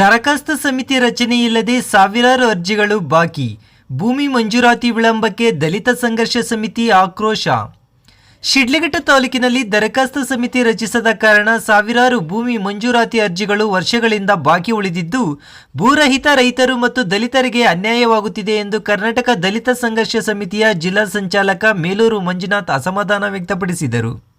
ದರಖಾಸ್ತು ಸಮಿತಿ ರಚನೆಯಿಲ್ಲದೆ ಸಾವಿರಾರು ಅರ್ಜಿಗಳು ಬಾಕಿ. ಭೂಮಿ ಮಂಜೂರಾತಿ ವಿಳಂಬಕ್ಕೆ ದಲಿತ ಸಂಘರ್ಷ ಸಮಿತಿ ಆಕ್ರೋಶ. ಶಿಡ್ಲಘಟ್ಟ ತಾಲೂಕಿನಲ್ಲಿ ದರಖಾಸ್ತು ಸಮಿತಿ ರಚಿಸದ ಕಾರಣ ಸಾವಿರಾರು ಭೂಮಿ ಮಂಜೂರಾತಿ ಅರ್ಜಿಗಳು ವರ್ಷಗಳಿಂದ ಬಾಕಿ ಉಳಿದಿದ್ದು, ಭೂರಹಿತ ರೈತರು ಮತ್ತು ದಲಿತರಿಗೆ ಅನ್ಯಾಯವಾಗುತ್ತಿದೆ ಎಂದು ಕರ್ನಾಟಕ ದಲಿತ ಸಂಘರ್ಷ ಸಮಿತಿಯ ಜಿಲ್ಲಾ ಸಂಚಾಲಕ ಮೇಲೂರು ಮಂಜುನಾಥ್ ಅಸಮಾಧಾನ ವ್ಯಕ್ತಪಡಿಸಿದರು.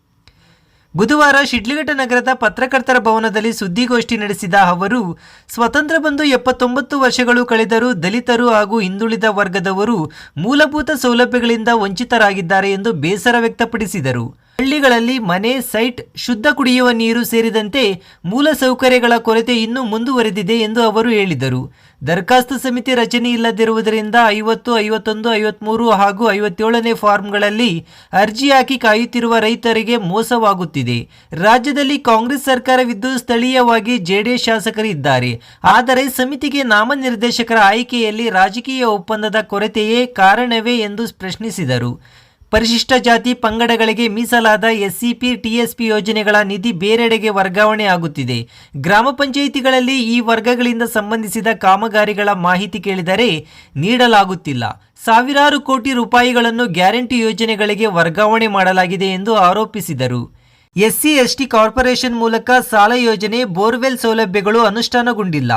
ಬುಧವಾರ ಶಿಡ್ಲಘಟ್ಟ ನಗರದ ಪತ್ರಕರ್ತರ ಭವನದಲ್ಲಿ ಸುದ್ದಿಗೋಷ್ಠಿ ನಡೆಸಿದ ಅವರು, ಸ್ವತಂತ್ರ ಬಂದು ಎಪ್ಪತ್ತೊಂಬತ್ತು ವರ್ಷಗಳು ಕಳೆದರೂ ದಲಿತರು ಹಾಗೂ ಹಿಂದುಳಿದ ವರ್ಗದವರು ಮೂಲಭೂತ ಸೌಲಭ್ಯಗಳಿಂದ ವಂಚಿತರಾಗಿದ್ದಾರೆ ಎಂದು ಬೇಸರ ವ್ಯಕ್ತಪಡಿಸಿದರು. ಹಳ್ಳಿಗಳಲ್ಲಿ ಮನೆ, ಸೈಟ್, ಶುದ್ಧ ಕುಡಿಯುವ ನೀರು ಸೇರಿದಂತೆ ಮೂಲ ಸೌಕರ್ಯಗಳ ಕೊರತೆ ಇನ್ನೂ ಮುಂದುವರೆದಿದೆ ಎಂದು ಅವರು ಹೇಳಿದರು. ದರಖಾಸ್ತು ಸಮಿತಿ ರಚನೆ ಇಲ್ಲದಿರುವುದರಿಂದ ಐವತ್ತು, ಐವತ್ತೊಂದು, ಐವತ್ಮೂರು ಹಾಗೂ ಐವತ್ತೇಳನೇ ಫಾರ್ಮ್ಗಳಲ್ಲಿ ಅರ್ಜಿ ಹಾಕಿ ಕಾಯುತ್ತಿರುವ ರೈತರಿಗೆ ಮೋಸವಾಗುತ್ತಿದೆ. ರಾಜ್ಯದಲ್ಲಿ ಕಾಂಗ್ರೆಸ್ ಸರ್ಕಾರವಿದ್ದು ಸ್ಥಳೀಯವಾಗಿ ಜೆಡಿಎಸ್ ಶಾಸಕರು ಇದ್ದಾರೆ ಆದರೆ ಸಮಿತಿಗೆ ನಾಮನಿರ್ದೇಶಕರ ಆಯ್ಕೆಯಲ್ಲಿ ರಾಜಕೀಯ ಒಪ್ಪಂದದ ಕೊರತೆಯೇ ಕಾರಣವೇ ಎಂದು ಪ್ರಶ್ನಿಸಿದರು. ಪರಿಶಿಷ್ಟ ಜಾತಿ ಪಂಗಡಗಳಿಗೆ ಮೀಸಲಾದ ಎಸ್ಸಿಪಿ, ಟಿಎಸ್ಪಿ ಯೋಜನೆಗಳ ನಿಧಿ ಬೇರೆಡೆಗೆ ವರ್ಗಾವಣೆ ಆಗುತ್ತಿದೆ. ಗ್ರಾಮ ಪಂಚಾಯಿತಿಗಳಲ್ಲಿ ಈ ವರ್ಗಗಳಿಂದ ಸಂಬಂಧಿಸಿದ ಕಾಮಗಾರಿಗಳ ಮಾಹಿತಿ ಕೇಳಿದರೆ ನೀಡಲಾಗುತ್ತಿಲ್ಲ. ಸಾವಿರಾರು ಕೋಟಿ ರೂಪಾಯಿಗಳನ್ನು ಗ್ಯಾರಂಟಿ ಯೋಜನೆಗಳಿಗೆ ವರ್ಗಾವಣೆ ಮಾಡಲಾಗಿದೆ ಎಂದು ಆರೋಪಿಸಿದರು. ಎಸ್ಸಿ ಎಸ್ಟಿ ಕಾರ್ಪೊರೇಷನ್ ಮೂಲಕ ಸಾಲ ಯೋಜನೆ, ಬೋರ್ವೆಲ್ ಸೌಲಭ್ಯಗಳು ಅನುಷ್ಠಾನಗೊಂಡಿಲ್ಲ.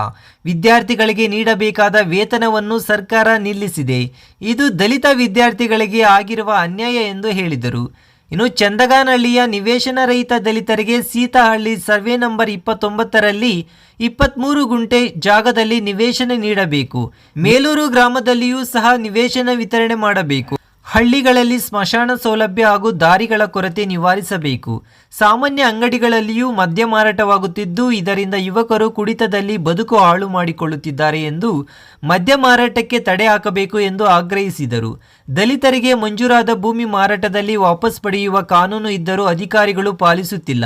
ವಿದ್ಯಾರ್ಥಿಗಳಿಗೆ ನೀಡಬೇಕಾದ ವೇತನವನ್ನು ಸರ್ಕಾರ ನಿಲ್ಲಿಸಿದೆ. ಇದು ದಲಿತ ವಿದ್ಯಾರ್ಥಿಗಳಿಗೆ ಆಗಿರುವ ಅನ್ಯಾಯ ಎಂದು ಹೇಳಿದರು. ಇನ್ನು ಚಂದಗಾನಹಳ್ಳಿಯ ನಿವೇಶನ ರಹಿತ ದಲಿತರಿಗೆ ಸೀತಾಹಳ್ಳಿ ಸರ್ವೆ ನಂಬರ್ ಇಪ್ಪತ್ತೊಂಬತ್ತರಲ್ಲಿ ಇಪ್ಪತ್ತ್ಮೂರು ಗುಂಟೆ ಜಾಗದಲ್ಲಿ ನಿವೇಶನ ನೀಡಬೇಕು. ಮೇಲೂರು ಗ್ರಾಮದಲ್ಲಿಯೂ ಸಹ ನಿವೇಶನ ವಿತರಣೆ ಮಾಡಬೇಕು. ಹಳ್ಳಿಗಳಲ್ಲಿ ಸ್ಮಶಾನ ಸೌಲಭ್ಯ ಹಾಗೂ ದಾರಿಗಳ ಕೊರತೆ ನಿವಾರಿಸಬೇಕು. ಸಾಮಾನ್ಯ ಅಂಗಡಿಗಳಲ್ಲಿಯೂ ಮದ್ಯ ಮಾರಾಟವಾಗುತ್ತಿದ್ದು, ಇದರಿಂದ ಯುವಕರು ಕುಡಿತದಲ್ಲಿ ಬದುಕು ಹಾಳು ಮಾಡಿಕೊಳ್ಳುತ್ತಿದ್ದಾರೆ ಎಂದು ಮದ್ಯ ಮಾರಾಟಕ್ಕೆ ತಡೆ ಹಾಕಬೇಕು ಎಂದು ಆಗ್ರಹಿಸಿದರು. ದಲಿತರಿಗೆ ಮಂಜೂರಾದ ಭೂಮಿ ಮಾರಾಟದಲ್ಲಿ ವಾಪಸ್ ಪಡೆಯುವ ಕಾನೂನು ಇದ್ದರೂ ಅಧಿಕಾರಿಗಳು ಪಾಲಿಸುತ್ತಿಲ್ಲ.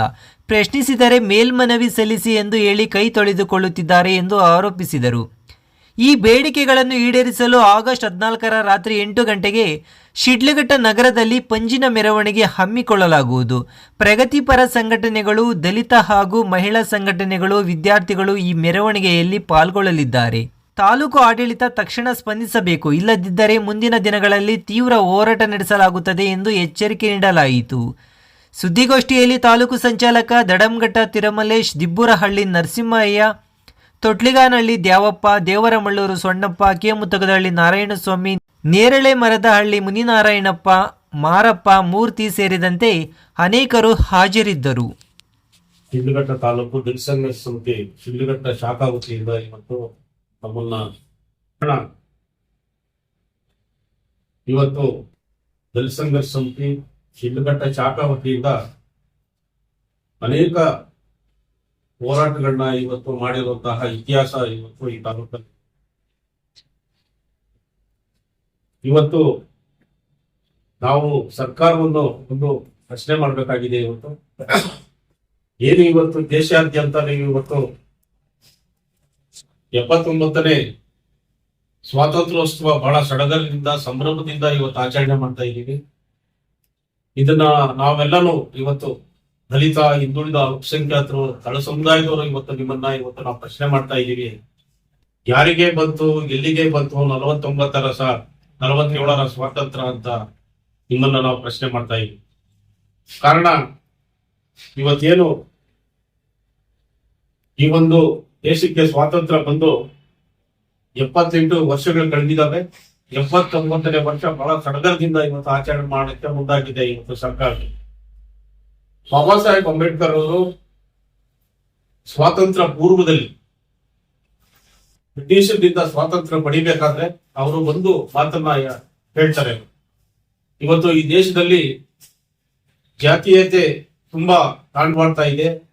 ಪ್ರಶ್ನಿಸಿದರೆ ಮೇಲ್ಮನವಿ ಸಲ್ಲಿಸಿ ಎಂದು ಹೇಳಿ ಕೈ ತೊಳೆದುಕೊಳ್ಳುತ್ತಿದ್ದಾರೆ ಎಂದು ಆರೋಪಿಸಿದರು. ಈ ಬೇಡಿಕೆಗಳನ್ನು ಈಡೇರಿಸಲು ಆಗಸ್ಟ್ ಹದಿನಾಲ್ಕರ ರಾತ್ರಿ ಎಂಟು ಗಂಟೆಗೆ ಶಿಡ್ಲಘಟ್ಟ ನಗರದಲ್ಲಿ ಪಂಜಿನ ಮೆರವಣಿಗೆ ಹಮ್ಮಿಕೊಳ್ಳಲಾಗುವುದು. ಪ್ರಗತಿಪರ ಸಂಘಟನೆಗಳು, ದಲಿತ ಹಾಗೂ ಮಹಿಳಾ ಸಂಘಟನೆಗಳು, ವಿದ್ಯಾರ್ಥಿಗಳು ಈ ಮೆರವಣಿಗೆಯಲ್ಲಿ ಪಾಲ್ಗೊಳ್ಳಲಿದ್ದಾರೆ. ತಾಲೂಕು ಆಡಳಿತ ತಕ್ಷಣ ಸ್ಪಂದಿಸಬೇಕು. ಇಲ್ಲದಿದ್ದರೆ ಮುಂದಿನ ದಿನಗಳಲ್ಲಿ ತೀವ್ರ ಹೋರಾಟ ನಡೆಸಲಾಗುತ್ತದೆ ಎಂದು ಎಚ್ಚರಿಕೆ ನೀಡಲಾಯಿತು. ಸುದ್ದಿಗೋಷ್ಠಿಯಲ್ಲಿ ತಾಲೂಕು ಸಂಚಾಲಕ ದಡಂಘಟ್ಟ ತಿರಮಲೇಶ್, ದಿಬ್ಬುರಹಳ್ಳಿ ನರಸಿಂಹಯ್ಯ ತೊಟ್ಲಿಗಾನಹಳ್ಳಿ ದ್ಯಾವಪ್ಪ, ದೇವರಮಳ್ಳೂರು ಸೊಣ್ಣಪ್ಪ, ಕೇಮುತಗದಹಳ್ಳಿ ನಾರಾಯಣಸ್ವಾಮಿ, ನೇರಳೆ ಮರದಹಳ್ಳಿ ಮುನಿನಾರಾಯಣಪ್ಪ, ಮಾರಪ್ಪ, ಮೂರ್ತಿ ಸೇರಿದಂತೆ ಅನೇಕರು ಹಾಜರಿದ್ದರು. ಶಿಡ್ಲಘಟ್ಟ ತಾಲೂಕು ದಿಲ್ಸಂಗ ಸಮಿತಿ, ಶಿಡ್ಲಘಟ್ಟ ಶಾಖಾ ವತಿಯಿಂದ ಇವತ್ತು ನಮ್ಮನ್ನ ಇವತ್ತು ದಲಿತ ಸಮಿತಿ, ಶಿಡ್ಲಘಟ್ಟ ಶಾಖಾ ವತಿಯಿಂದ ಅನೇಕ ಹೋರಾಟಗಳನ್ನ ಇವತ್ತು ಮಾಡಿರುವಂತಹ ಇತಿಹಾಸ ಇವತ್ತು ಈ ತಾಲೂಕಲ್ಲಿ. ಇವತ್ತು ನಾವು ಸರ್ಕಾರವನ್ನು ಒಂದು ಪ್ರಶ್ನೆ ಮಾಡಬೇಕಾಗಿದೆ ಇವತ್ತು. ಏನು ಇವತ್ತು ದೇಶಾದ್ಯಂತ ಇವತ್ತು ಎಪ್ಪತ್ತೊಂಬತ್ತನೇ ಸ್ವಾತಂತ್ರ್ಯೋತ್ಸವ ಬಹಳ ಸಡಗರದಿಂದ, ಸಂಭ್ರಮದಿಂದ ಇವತ್ತು ಆಚರಣೆ ಮಾಡ್ತಾ ಇದ್ದೀವಿ. ಇದನ್ನ ನಾವೆಲ್ಲನೂ ಇವತ್ತು ದಲಿತ, ಹಿಂದುಳಿದ ಅಲ್ಪಸಂಖ್ಯಾತರು ತಳ ಸಮುದಾಯದವರು ಇವತ್ತು ನಿಮ್ಮನ್ನ ಇವತ್ತು ನಾವು ಪ್ರಶ್ನೆ ಮಾಡ್ತಾ ಇದ್ದೀವಿ. ಯಾರಿಗೆ ಬಂತು, ಎಲ್ಲಿಗೆ ಬಂತು ನಲವತ್ತೊಂಬತ್ತರ ಸ, ನಲವತ್ತೇಳರ ಸ್ವಾತಂತ್ರ್ಯ ಅಂತ ನಿಮ್ಮನ್ನ ನಾವು ಪ್ರಶ್ನೆ ಮಾಡ್ತಾ ಇದ್ದೀವಿ. ಕಾರಣ, ಇವತ್ತೇನು ಈ ಒಂದು ದೇಶಕ್ಕೆ ಸ್ವಾತಂತ್ರ್ಯ ಬಂದು ಎಪ್ಪತ್ತೆಂಟು ವರ್ಷಗಳು ಕಳೆದಿದ್ದಾವೆ. ಎಪ್ಪತ್ತೊಂಬತ್ತನೇ ವರ್ಷ ಬಹಳ ಸಡಗರದಿಂದ ಇವತ್ತು ಆಚರಣೆ ಮಾಡಕ್ಕೆ ಮುಂದಾಗಿದೆ ಇವತ್ತು ಸರ್ಕಾರ. ಬಾಬಾ ಸಾಹೇಬ್ ಅಂಬೇಡ್ಕರ್ ಅವರು ಸ್ವಾತಂತ್ರ್ಯ ಪೂರ್ವದಲ್ಲಿ ಬ್ರಿಟಿಷರಿಂದ ಸ್ವಾತಂತ್ರ್ಯ ಪಡಿಬೇಕಾದ್ರೆ ಅವರು ಒಂದು ಮಾತನ್ನ ಹೇಳ್ತಾರೆ. ಇವತ್ತು ಈ ದೇಶದಲ್ಲಿ ಜಾತೀಯತೆ ತುಂಬಾ ಕಾಣ್ಬಾಡ್ತಾ ಇದೆ.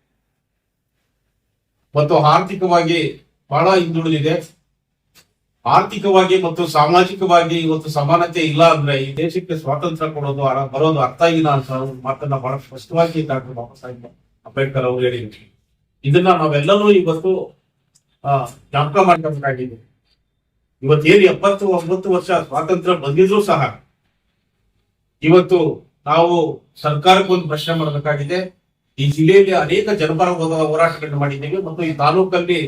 ಮತ್ತು ಆರ್ಥಿಕವಾಗಿ ಬಹಳ ಹಿಂದುಳಿದಿದೆ. ಆರ್ಥಿಕವಾಗಿ ಮತ್ತು ಸಾಮಾಜಿಕವಾಗಿ ಇವತ್ತು ಸಮಾನತೆ ಇಲ್ಲ ಅಂದ್ರೆ ಈ ದೇಶಕ್ಕೆ ಸ್ವಾತಂತ್ರ್ಯ ಕೊಡೋದು ಬರೋದು ಅರ್ಥ ಇಲ್ಲ ಅಂತ ಮಾತನ್ನ ಬಹಳ ಸ್ಪಷ್ಟವಾಗಿ ಡಾಕ್ಟರ್ ಬಾಬಾ ಸಾಹೇಬ್ ಅಂಬೇಡ್ಕರ್ ಅವರು ಹೇಳಿದ್ರು. ಇದನ್ನ ನಾವೆಲ್ಲರೂ ಇವತ್ತು ಜ್ಞಾಪಕ ಮಾಡಬೇಕಾಗಿದೆ ಇವತ್ತೇನು ಎಪ್ಪತ್ತು, ಒಂಬತ್ತು ವರ್ಷ ಸ್ವಾತಂತ್ರ್ಯ ಬಂದಿದ್ರು ಸಹ ಇವತ್ತು ನಾವು ಸರ್ಕಾರಕ್ಕೊಂದು ಪ್ರಶ್ನೆ ಮಾಡಬೇಕಾಗಿದೆ. ಈ ಜಿಲ್ಲೆಯಲ್ಲಿ ಅನೇಕ ಜನಪರ ಹೋರಾಟಗಳನ್ನ ಮಾಡಿದ್ದೇವೆ ಮತ್ತು ಈ ತಾಲೂಕಲ್ಲಿ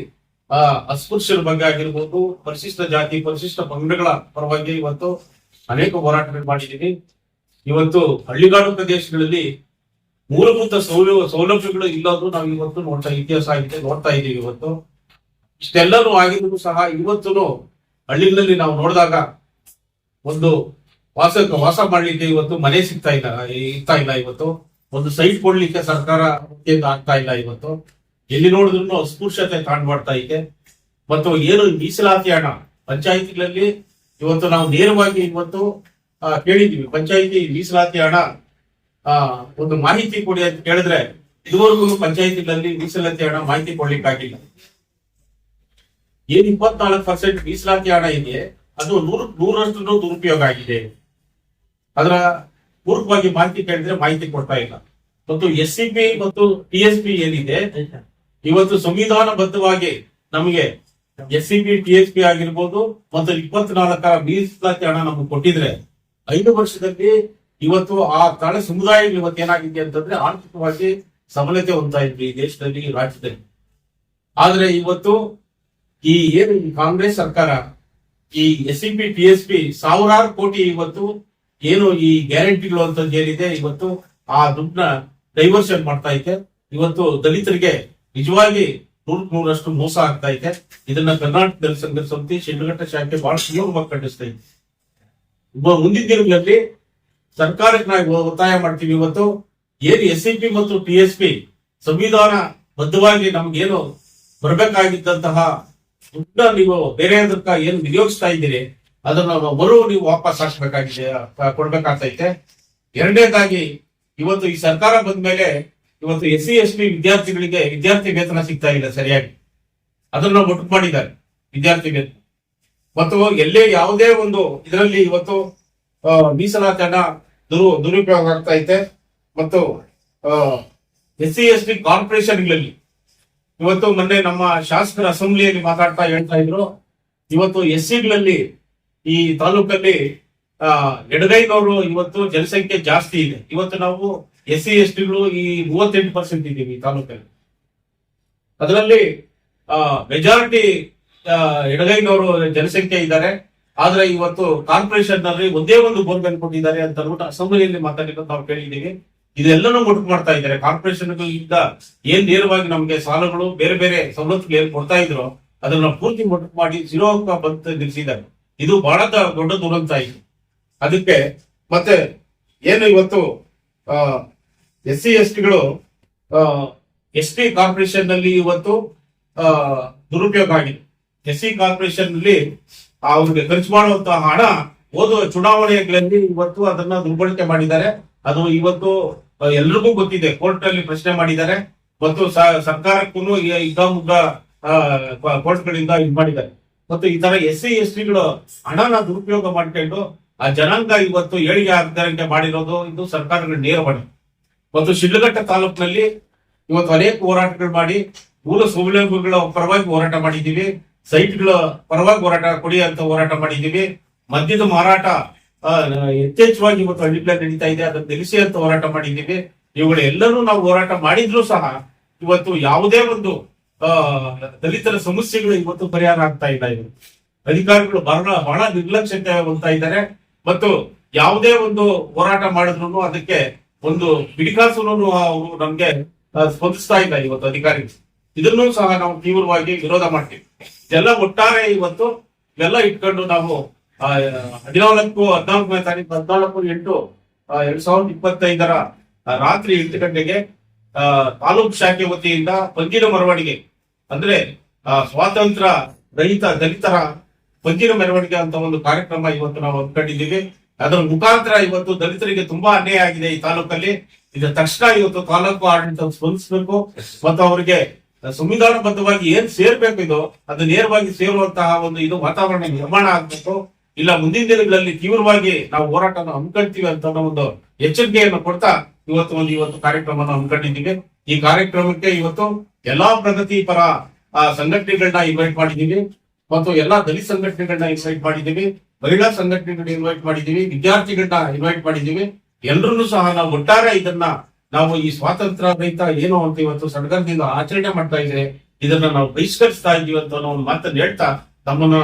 ಆ, ಅಸ್ಪೃಶ್ಯರ ಬಗ್ಗೆ ಆಗಿರ್ಬೋದು, ಪರಿಶಿಷ್ಟ ಜಾತಿ, ಪರಿಶಿಷ್ಟ ಪಂಗಡಗಳ ಪರವಾಗಿ ಇವತ್ತು ಅನೇಕ ಹೋರಾಟಗಳು ಮಾಡಿದ್ದೀವಿ. ಇವತ್ತು ಹಳ್ಳಿಗಾಡು ಪ್ರದೇಶಗಳಲ್ಲಿ ಮೂಲಭೂತ ಸೌಲಭ್ಯ, ಸೌಲಭ್ಯಗಳು ಇಲ್ಲದ್ರು ನಾವು ಇವತ್ತು ನೋಡ್ತಾ, ಇತಿಹಾಸ ಆಗಿದೆ, ನೋಡ್ತಾ ಇದ್ದೀವಿ ಇವತ್ತು. ಇಷ್ಟೆಲ್ಲರೂ ಆಗಿದ್ರು ಸಹ ಇವತ್ತು ಹಳ್ಳಿಗಳಲ್ಲಿ ನಾವು ನೋಡಿದಾಗ ಒಂದು ವಾಸ ವಾಸ ಮಾಡ್ಲಿಕ್ಕೆ ಇವತ್ತು ಮನೆ ಸಿಗ್ತಾ ಇಲ್ಲ, ಇರ್ತಾ ಇಲ್ಲ ಇವತ್ತು. ಒಂದು ಸೈಟ್ ಕೊಡ್ಲಿಕ್ಕೆ ಸರ್ಕಾರ ಆಗ್ತಾ ಇಲ್ಲ ಇವತ್ತು. ಎಲ್ಲಿ ನೋಡಿದ್ರು ಅಸ್ಪೃಶ್ಯತೆ ಕಾಣ್ಬಾಡ್ತಾ ಇದೆ ಮತ್ತು ಏನು ಮೀಸಲಾತಿ ಹಣ, ಪಂಚಾಯಿತಿಗಳಲ್ಲಿ ಇವತ್ತು ನಾವು ನೇರವಾಗಿ ಇವತ್ತು ಕೇಳಿದೀವಿ ಪಂಚಾಯಿತಿ ಮೀಸಲಾತಿ ಹಣ ಒಂದು ಮಾಹಿತಿ ಕೊಡಿ ಅಂತ ಕೇಳಿದ್ರೆ ಇದುವರೆಗೂ ಪಂಚಾಯಿತಿಗಳಲ್ಲಿ ಮೀಸಲಾತಿ ಹಣ ಮಾಹಿತಿ ಕೊಡ್ಲಿಕ್ಕಾಗಿಲ್ಲ. ಏನ್ ಇಪ್ಪತ್ನಾಲ್ಕು ಪರ್ಸೆಂಟ್ ಮೀಸಲಾತಿ ಹಣ ಇದೆ, ಅದು ನೂರ ನೂರಷ್ಟು ದುರುಪಯೋಗ ಆಗಿದೆ. ಅದರ ಪೂರ್ವವಾಗಿ ಮಾಹಿತಿ ಕೇಳಿದ್ರೆ ಮಾಹಿತಿ ಕೊಡ್ತಾ ಇಲ್ಲ. ಮತ್ತು ಎಸ್ ಸಿ ಪಿ ಮತ್ತು ಟಿ ಎಸ್ ಪಿ ಏನಿದೆ ಇವತ್ತು ಸಂವಿಧಾನಬದ್ಧವಾಗಿ ನಮಗೆ S C B T S P ಆಗಿರ್ಬೋದು ಮತ್ತು ಇಪ್ಪತ್ನಾಲ್ಕರ ಮೀಸಲಾತಿ ಹಣ ನಮಗೆ ಕೊಟ್ಟಿದ್ರೆ ಐದು ವರ್ಷದಲ್ಲಿ ಇವತ್ತು ಆ ತಳ ಸಮುದಾಯ ಇವತ್ತು ಏನಾಗಿದೆ ಅಂತಂದ್ರೆ ಆರ್ಥಿಕವಾಗಿ ಸಬಲತೆ ಹೊಂದ್ತಾ ಇದ್ವಿ ಈ ದೇಶದಲ್ಲಿ, ಈ ರಾಜ್ಯದಲ್ಲಿ. ಆದ್ರೆ ಇವತ್ತು ಈ ಏನು ಕಾಂಗ್ರೆಸ್ ಸರ್ಕಾರ, ಈ S C P T S P ಸಾವಿರಾರು ಕೋಟಿ ಇವತ್ತು ಏನು ಈ ಗ್ಯಾರಂಟಿಗಳು ಅಂತ ಏನಿದೆ, ಇವತ್ತು ಆ ದುಡ್ಡನ್ನ ಡೈವರ್ಷನ್ ಮಾಡ್ತಾ ಇದೆ. ಇವತ್ತು ದಲಿತರಿಗೆ ನಿಜವಾಗಿ ನೂರ್ ನೂರಷ್ಟು ಮೋಸ ಆಗ್ತಾ ಇದೆ. ಇದನ್ನ ಕರ್ನಾಟಕ ದಲಿತ ಸಂಘರ್ಷ ಸಮಿತಿ ಶಿಡ್ಲಘಟ್ಟ ಶಾಖೆ ಬಹಳ ಸುಲಭವಾಗಿ ಖಂಡಿಸ್ತಾ ಇದೆ. ಮುಂದಿನ ದಿನಗಳಲ್ಲಿ ಸರ್ಕಾರಕ್ಕೆ ನಾವು ಒತ್ತಾಯ ಮಾಡ್ತೀವಿ ಇವತ್ತು. ಏನು ಎಸ್ ಸಿ ಪಿ ಮತ್ತು ಟಿ ಎಸ್ ಪಿ ಸಂವಿಧಾನ ಬದ್ಧವಾಗಿ ನಮ್ಗೇನು ಬರಬೇಕಾಗಿದ್ದಂತಹ ದುಡ್ಡ ನೀವು ಬೇರೆ ಅದಕ್ಕ ಏನು ವಿನಿಯೋಗಿಸ್ತಾ ಇದ್ದೀರಿ, ಅದನ್ನ ಮರು ನೀವು ವಾಪಸ್ ಹಾಕ್ಬೇಕಾಗಿದೆ ಕೊಡ್ಬೇಕಾಗ್ತೈತೆ. ಎರಡನೇದಾಗಿ, ಇವತ್ತು ಈ ಸರ್ಕಾರ ಬಂದ್ಮೇಲೆ ಇವತ್ತು ಎಸ್ ಸಿ ಎಸ್ ಟಿ ವಿದ್ಯಾರ್ಥಿಗಳಿಗೆ ವಿದ್ಯಾರ್ಥಿ ವೇತನ ಸಿಗ್ತಾ ಇಲ್ಲ ಸರಿಯಾಗಿ. ಅದನ್ನ ಒಟ್ಟು ಮಾಡಿದ್ದಾರೆ ವಿದ್ಯಾರ್ಥಿ ವೇತನ. ಮತ್ತು ಎಲ್ಲೇ ಯಾವುದೇ ಒಂದು ಇದರಲ್ಲಿ ಇವತ್ತು ಮೀಸಲಾತಿ ಹಣ ದುರು, ದುರುಪಯೋಗ ಆಗ್ತಾ ಐತೆ. ಮತ್ತು ಎಸ್ ಸಿ ಎಸ್ ಟಿ ಕಾರ್ಪೊರೇಷನ್ಗಳಲ್ಲಿ ಇವತ್ತು ಮೊನ್ನೆ ನಮ್ಮ ಶಾಸಕರ ಅಸೆಂಬ್ಲಿಯಲ್ಲಿ ಮಾತಾಡ್ತಾ ಹೇಳ್ತಾ ಇದ್ರು. ಇವತ್ತು ಎಸ್ ಸಿಗಳಲ್ಲಿ ಈ ತಾಲೂಕಲ್ಲಿ ಎಡಗೈನವರು ಇವತ್ತು ಜನಸಂಖ್ಯೆ ಜಾಸ್ತಿ ಇದೆ. ಇವತ್ತು ನಾವು ಎಸ್ ಸಿ ಎಸ್ ಟಿಗಳು ಈ ಮೂವತ್ತೆಂಟು ಪರ್ಸೆಂಟ್ ಇದ್ದೀವಿ ಈ ತಾಲೂಕಲ್ಲಿ. ಅದರಲ್ಲಿ ಮೆಜಾರಿಟಿ ಎಡಗೈನವರು ಜನಸಂಖ್ಯೆ ಇದ್ದಾರೆ. ಆದ್ರೆ ಇವತ್ತು ಕಾರ್ಪೊರೇಷನ್ನಲ್ಲಿ ಒಂದೇ ಒಂದು ಬೋರ್ವೆಲ್ ಕೊಟ್ಟಿದ್ದಾರೆ ಅಂತ ಅಂದ್ಬಿಟ್ಟು ಅಸೆಂಬ್ಲಿಯಲ್ಲಿ ಮಾತಾಡಿರೋದು ನಾವು ಕೇಳಿದ್ದೀವಿ. ಇದೆಲ್ಲನೂ ಮುಟ್ಟು ಮಾಡ್ತಾ ಇದ್ದಾರೆ. ಕಾರ್ಪೊರೇಷನ್ ಇಂದ ಏನ್ ನೇರವಾಗಿ ನಮಗೆ ಸಾಲಗಳು, ಬೇರೆ ಬೇರೆ ಸವಲತ್ತುಗಳು ಏನ್ ಕೊಡ್ತಾ ಇದ್ರು ಅದನ್ನ ಪೂರ್ತಿ ಮುಟ್ಟು ಮಾಡಿ ಜೀರೋ ಬಂತ ನಿಲ್ಸಿದ್ದಾರೆ. ಇದು ಬಹಳ ದೊಡ್ಡ ದುರಂತ ಇದೆ. ಅದಕ್ಕೆ ಮತ್ತೆ ಏನು ಇವತ್ತು ಎಸ್ ಸಿ ಎಸ್ ಟಿಗಳು ಎಸ್ ಟಿ ಕಾರ್ಪೊರೇಷನ್ನಲ್ಲಿ ಇವತ್ತು ದುರುಪಯೋಗ ಆಗಿದೆ. ಎಸ್ ಸಿ ಕಾರ್ಪೊರೇಷನ್ನಲ್ಲಿ ಅವ್ರಿಗೆ ಖರ್ಚು ಮಾಡುವಂತಹ ಹಣ ಓದುವ ಚುನಾವಣೆಗಳಲ್ಲಿ ಇವತ್ತು ಅದನ್ನ ದುರ್ಬಳಕೆ ಮಾಡಿದ್ದಾರೆ. ಅದು ಇವತ್ತು ಎಲ್ರಿಗೂ ಗೊತ್ತಿದೆ. ಕೋರ್ಟ್ ಅಲ್ಲಿ ಪ್ರಶ್ನೆ ಮಾಡಿದ್ದಾರೆ. ಮತ್ತು ಸರ್ಕಾರಕ್ಕೂ ಸರ್ಕಾರಕ್ಕೂ ಇದ್ದಮುಗ್ಗ ಕೋರ್ಟ್ ಗಳಿಂದ ಇದು ಮಾಡಿದ್ದಾರೆ. ಮತ್ತು ಈ ತರ ಎಸ್ ಸಿ ಎಸ್ ಟಿಗಳು ಹಣನ ದುರುಪಯೋಗ ಮಾಡ್ಕೊಂಡು, ಆ ಜನಾಂಗ ಇವತ್ತು ಏಳಿಗೆ ಆಗದಂತೆ ಮಾಡಿರೋದು, ಇದು ಸರ್ಕಾರಗಳ ನೇರ ಹೊಣೆ. ಮತ್ತು ಶಿಡ್ಲಘಟ್ಟ ತಾಲೂಕಿನಲ್ಲಿ ಇವತ್ತು ಅನೇಕ ಹೋರಾಟಗಳು ಮಾಡಿ ಮೂಲ ಸೌಲಭ್ಯಗಳ ಪರವಾಗಿ ಹೋರಾಟ ಮಾಡಿದ್ದೀವಿ. ಸೈಟ್ಗಳ ಪರವಾಗಿ ಹೋರಾಟ ಕೊಡಿ ಅಂತ ಹೋರಾಟ ಮಾಡಿದ್ದೀವಿ. ಮದ್ಯದ ಮಾರಾಟ ಯಥೇಚ್ಛವಾಗಿ ಇವತ್ತು ಹಳ್ಳಿಗಳ ನಡೀತಾ ಇದೆ. ಅದನ್ನು ನಿಲ್ಲಿಸಿ ಅಂತ ಹೋರಾಟ ಮಾಡಿದ್ದೀವಿ. ಇವುಗಳೆಲ್ಲರೂ ನಾವು ಹೋರಾಟ ಮಾಡಿದ್ರು ಸಹ ಇವತ್ತು ಯಾವುದೇ ಒಂದು ದಲಿತರ ಸಮಸ್ಯೆಗಳು ಇವತ್ತು ಪರಿಹಾರ ಆಗ್ತಾ ಇಲ್ಲ ಇವರು ಅಧಿಕಾರಿಗಳು ಬಹಳ ಬಹಳ ನಿರ್ಲಕ್ಷ್ಯತೆ ಹೊಂದ್ತಾ ಇದ್ದಾರೆ. ಮತ್ತು ಯಾವುದೇ ಒಂದು ಹೋರಾಟ ಮಾಡಿದ್ರು ಅದಕ್ಕೆ ಒಂದು ಬಿಡಿಕಾಸು ಅವರು ನಮ್ಗೆ ಸ್ಪಂದಿಸ್ತಾ ಇಲ್ಲ ಇವತ್ತು ಅಧಿಕಾರಿಗಳು. ಇದನ್ನು ಸಹ ನಾವು ತೀವ್ರವಾಗಿ ವಿರೋಧ ಮಾಡ್ತೀವಿ. ಇದೆಲ್ಲ ಒಟ್ಟಾರೆ ಇವತ್ತು ಎಲ್ಲ ಇಟ್ಕೊಂಡು ನಾವು ಹದಿನಾಲ್ಕು, ಹದಿನಾಲ್ಕನೇ ತಾರೀಕು, ಹದಿನಾಲ್ಕು ಎಂಟು ಎರಡ್ ಸಾವಿರದ ಇಪ್ಪತ್ತೈದರ ರಾತ್ರಿ ಎಂಟು ಗಂಟೆಗೆ ತಾಲೂಕ್ ಶಾಖೆ ವತಿಯಿಂದ ಪಂಜಿನ ಮೆರವಣಿಗೆ. ಅಂದ್ರೆ ಸ್ವಾತಂತ್ರ್ಯ ರಹಿತ ದಲಿತರ ಪಂಜಿನ ಮೆರವಣಿಗೆ ಅಂತ ಒಂದು ಕಾರ್ಯಕ್ರಮ ಇವತ್ತು ನಾವು ಹಮ್ಮಿಕೊಂಡಿದ್ದೀವಿ. ಅದರ ಮುಖಾಂತರ ಇವತ್ತು ದಲಿತರಿಗೆ ತುಂಬಾ ಅನ್ಯಾಯ ಆಗಿದೆ ಈ ತಾಲೂಕಲ್ಲಿ. ಇದರ ತಕ್ಷಣ ಇವತ್ತು ತಾಲೂಕು ಆಡಳಿತ ಸ್ಪಂದಿಸಬೇಕು. ಮತ್ತು ಅವರಿಗೆ ಸಂವಿಧಾನಬದ್ಧವಾಗಿ ಏನ್ ಸೇರ್ಬೇಕು ಇದು ಅದು ನೇರವಾಗಿ ಸೇರುವಂತಹ ಒಂದು ಇದು ವಾತಾವರಣ ನಿರ್ಮಾಣ ಆಗ್ಬೇಕು. ಇಲ್ಲ ಮುಂದಿನ ದಿನಗಳಲ್ಲಿ ತೀವ್ರವಾಗಿ ನಾವು ಹೋರಾಟವನ್ನು ಹಮ್ಮಿಕೊಳ್ತೀವಿ ಅಂತ ಒಂದು ಎಚ್ಚರಿಕೆಯನ್ನು ಕೊಡ್ತಾ ಇವತ್ತು ಒಂದು ಇವತ್ತು ಕಾರ್ಯಕ್ರಮವನ್ನು ಹಮ್ಮಿಕೊಂಡಿದ್ದೀವಿ. ಈ ಕಾರ್ಯಕ್ರಮಕ್ಕೆ ಇವತ್ತು ಎಲ್ಲಾ ಪ್ರಗತಿ ಪರ ಸಂಘಟನೆಗಳನ್ನ ಇನ್ವೈಟ್ ಮಾಡಿದ್ದೀವಿ. ಮತ್ತು ಎಲ್ಲಾ ದಲಿತ ಸಂಘಟನೆಗಳನ್ನ ಇನ್ವೈಟ್ ಮಾಡಿದ್ದೀವಿ. ಮಹಿಳಾ ಸಂಘಟನೆಗಳನ್ನ ಇನ್ವೈಟ್ ಮಾಡಿದ್ದೀವಿ, ವಿದ್ಯಾರ್ಥಿಗಳನ್ನ ಇನ್ವೈಟ್ ಮಾಡಿದ್ದೀವಿ. ಎಲ್ಲರನ್ನೂ ಸಹ ನಾವು ಒಟ್ಟಾರೆ ಇದನ್ನ ನಾವು ಈ ಸ್ವಾತಂತ್ರ್ಯ ರೈತ ಏನು ಅಂತ ಇವತ್ತು ಸಡಗರದಿಂದ ಆಚರಣೆ ಮಾಡ್ತಾ ಇದ್ರೆ ಇದನ್ನ ನಾವು ಬಹಿಷ್ಕರಿಸ್ತಾ ಇದೀವಿ ಅಂತ ಒಂದು ಮಾತನ್ನು ಹೇಳ್ತಾ ತಮ್ಮನ್ನ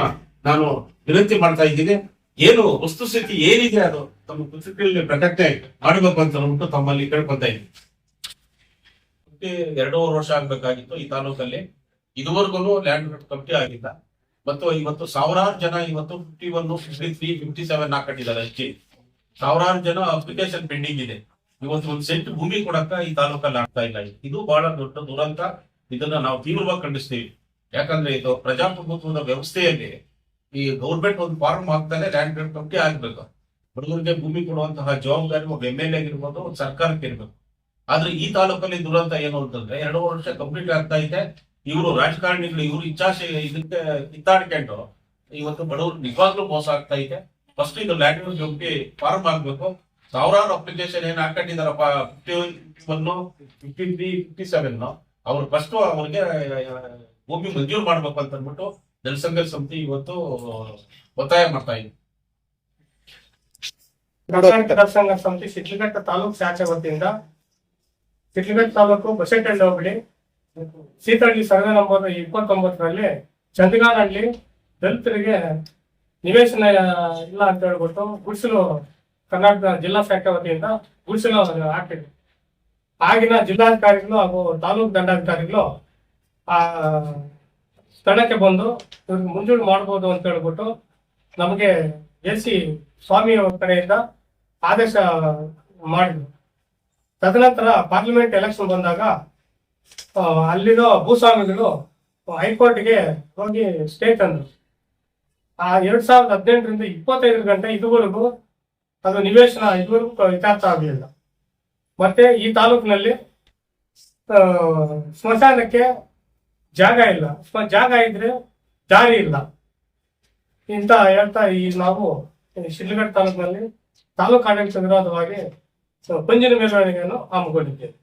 ನಾನು ವಿನಂತಿ ಮಾಡ್ತಾ ಇದ್ದೀನಿ. ಏನು ವಸ್ತುಸ್ಥಿತಿ ಏನಿದೆ ಅದು ತಮ್ಮ ಪುಸ್ತಕಗಳಲ್ಲಿ ಪ್ರಕಟಣೆ ಮಾಡಬೇಕು ಅಂತ ಅಂದ್ಬಿಟ್ಟು ತಮ್ಮಲ್ಲಿ ಕೇಳ್ಕೊತಾ ಇದ್ದೀನಿ. ಎರಡೂವರೆ ವರ್ಷ ಆಗ್ಬೇಕಾಗಿತ್ತು ಈ ತಾಲೂಕಲ್ಲಿ. ಇದುವರೆಗೂ ಲ್ಯಾಂಡ್ ಕಮಿಟಿ ಆಗಿಲ್ಲ. ಮತ್ತು ಇವತ್ತು ಸಾವಿರಾರು ಜನ ಇವತ್ತು fifty one fifty three fifty seven ಹಾಕೊಂಡಿದ್ದಾರೆ ಅಷ್ಟೇ. ಸಾವಿರಾರು ಜನ ಅಪ್ಲಿಕೇಶನ್ ಪೆಂಡಿಂಗ್ ಇದೆ. ಇವತ್ತು ಒಂದು ಸೆಂಟ್ ಭೂಮಿ ಕೊಡಕ್ಕ ಈ ತಾಲೂಕಲ್ಲಿ ಆಗ್ತಾ ಇಲ್ಲ. ಇದು ಬಹಳ ದೊಡ್ಡ ದುರಂತ. ಇದನ್ನ ನಾವು ತೀವ್ರವಾಗಿ ಖಂಡಿಸ್ತೀವಿ. ಯಾಕಂದ್ರೆ ಇದು ಪ್ರಜಾಪ್ರಭುತ್ವದ ವ್ಯವಸ್ಥೆಯಲ್ಲಿ ಈ ಗೌರ್ಮೆಂಟ್ ಒಂದು ಫಾರ್ಮ್ ಹಾಕ್ತಾನೆ ಲ್ಯಾಂಡ್ ಕಮಿಟಿ ಆಗ್ಬೇಕು. ಬಡವರಿಗೆ ಭೂಮಿ ಕೊಡುವಂತಹ ಜವಾಬ್ದಾರಿ ಒಬ್ಬ ಎಂ ಎಲ್ ಎ ಆಗಿರ್ಬೋದು ಸರ್ಕಾರಕ್ಕೆ ಇರ್ಬೇಕು. ಆದ್ರೆ ಈ ತಾಲೂಕಲ್ಲಿ ದುರಂತ ಏನು ಅಂತಂದ್ರೆ ಎರಡು ವರ್ಷ ಕಂಪ್ಲೀಟ್ ಆಗ್ತಾ ಇದೆ. ಇವರು ರಾಜಕಾರಣಿಗಳು, ಇವರು ಇಚ್ಛಾಶೆ ಇದಕ್ಕೆ ಕಿತ್ತಾಡ್ಕೊಂಡು ಇವತ್ತು ಬಡವರು ನಿಜವಾಗ್ಲೂ ಮೋಸ ಆಗ್ತಾ ಇದೆ. ಫಸ್ಟ್ ಇದು ಲ್ಯಾಂಡ್ ಜೊಬ್ಬಿ ಫಾರ್ಮ್ ಆಗ್ಬೇಕು. ಸಾವಿರಾರು ಅಪ್ಲಿಕೇಶನ್ ಏನ್ ಹಾಕೊಂಡಿದಾರಪ್ಪ fifty one fifty three fifty seven ಅವ್ರು ಫಸ್ಟ್ ಅವ್ರಿಗೆ ಭೂಮಿ ಮಂಜೂರು ಮಾಡ್ಬೇಕು ಅಂತ ಅಂದ್ಬಿಟ್ಟು ಜನಸಂಘ ಸಮಿತಿ ಇವತ್ತು ಒತ್ತಾಯ ಮಾಡ್ತಾ ಇದೆ. ಜನಸಂಘ ಸಮಿತಿ ಸಿಟ್ಲಘಟ್ಟ ತಾಲೂಕು ಶಾಖೆ ವತಿಯಿಂದ ಸಿಟ್ಲಘಟ್ಟ ತಾಲೂಕು ಬಸೆಟ್ ಹೋಬಳಿ ಸೀತಹಳ್ಳಿ ಸಾವಿರದ ಒಂಬೈನೂರ ಇಪ್ಪತ್ತೊಂಬತ್ತರಲ್ಲಿ ಚಂದಗಾನಹಳ್ಳಿ ದಲಿತರಿಗೆ ನಿವೇಶನ ಇಲ್ಲ ಅಂತ ಹೇಳ್ಬಿಟ್ಟು ಗುಡಿಸಲು ಕರ್ನಾಟಕ ಜಿಲ್ಲಾ ಶಾಖೆ ವತಿಯಿಂದ ಗುಡಿಸಲು ಹಾಕಿದ್ರು. ಆಗಿನ ಜಿಲ್ಲಾಧಿಕಾರಿಗಳು ಹಾಗೂ ತಾಲೂಕು ದಂಡಾಧಿಕಾರಿಗಳು, ಆ, ಸ್ಥಳಕ್ಕೆ ಬಂದು ಇವ್ರಿಗೆ ಮುಂಜೂಣು ಮಾಡ್ಬೋದು ಅಂತ ಹೇಳ್ಬಿಟ್ಟು ನಮಗೆ ಎ ಸಿ ಸ್ವಾಮಿ ಕಡೆಯಿಂದ ಆದೇಶ ಮಾಡಿದ್ರು. ತದನಂತರ ಪಾರ್ಲಿಮೆಂಟ್ ಎಲೆಕ್ಷನ್ ಬಂದಾಗ ಅಲ್ಲಿರೋ ಭೂಸ್ವಾಮಿಗಳು ಹೈಕೋರ್ಟ್ಗೆ ಹೋಗಿ ಸ್ಟೇ ತಂದ್ರು. ಆ, ಎರಡ್ ಸಾವಿರದ ಹದಿನೆಂಟರಿಂದ ಇಪ್ಪತ್ತೈದು ಗಂಟೆ ಇದುವರೆಗೂ ಅದು ನಿವೇಶನ ಇದುವರೆಗೂ ಇತ್ಯರ್ಥ ಆಗಲಿಲ್ಲ. ಮತ್ತೆ ಈ ತಾಲೂಕಿನಲ್ಲಿ ಸ್ಮಶಾನಕ್ಕೆ ಜಾಗ ಇಲ್ಲ. ಜಾಗ ಇದ್ರೆ ದಾರಿ ಇಲ್ಲ. ಇಂತ ಹೇಳ್ತಾ ಈ ನಾವು ಶಿಡ್ಲಘಟ್ಟ ತಾಲೂಕಿನಲ್ಲಿ ತಾಲೂಕು ಆಡಳಿತ ವಿರೋಧವಾಗಿ ಪಂಜಿನ ಮೇಲ್ವಣಿಗೆಯನ್ನು ಹಮ್ಮಿಕೊಂಡಿದ್ದೇವೆ